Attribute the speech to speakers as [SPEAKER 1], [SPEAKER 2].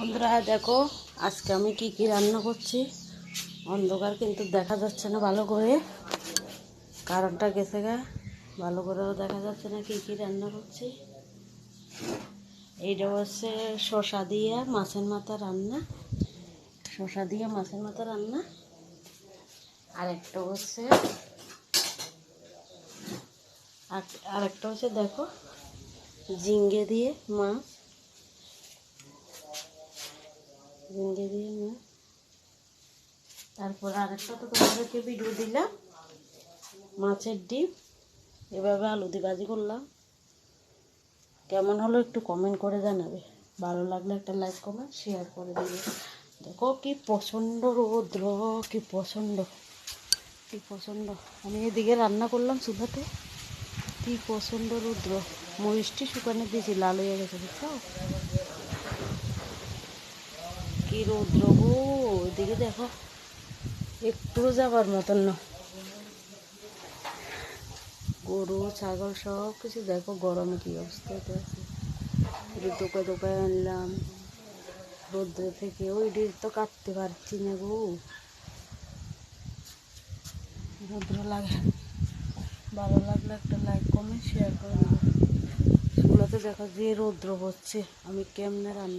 [SPEAKER 1] বন্ধুরা, দেখো, আজকে আমি কি কি রান্না করছি। অন্ধকার কিন্তু দেখা যাচ্ছে না ভালো করে। কারণটা গেছে গা, ভালো করেও দেখা যাচ্ছে না কি কি রান্না করছি। এইটা হচ্ছে শশা দিয়ে মাছের মাথা রান্না। শশা দিয়ে মাছের মাথা রান্না। আর একটা হচ্ছে আর- একটা হচ্ছে দেখো ঝিঙ্গে দিয়ে মাছ। ঝিঙ্গে দিয়ে মাছ তারপর আরেকটা তো তোমাদেরকে ভিডিও দিলাম। মাছের ডিম, এভাবে আলু দিয়ে ভাজি করলাম। কেমন হলো একটু কমেন্ট করে জানাবে। ভালো লাগলে একটা লাইক কমেন্ট শেয়ার করে দিবে। দেখো কি প্রচণ্ড রৌদ্র, কি প্রচণ্ড কি প্রচণ্ড। আমি এদিকে রান্না করলাম চুলাতে। কি প্রচণ্ড রৌদ্র। মরিচটি শুকানো দিয়েছি, লাল হয়ে গেছে বুঝছ কি রৌদ্র গো? ওইদিকে দেখো, একটু যাবার মতন না। গরু, ছাগল সব কিছু দেখো, গরমে কি অবস্থাতে আছে। একটু দোকায় আনলাম। রৌদ্র থেকে ওই ডির তো কাটতে পারছি না গো। রৌদ্র লাগে। ভালো লাগলে একটা লাইক কমেন্ট শেয়ার করে দেবো সেগুলোতে দেখো যে রৌদ্র হচ্ছে, আমি কেমনে রান্না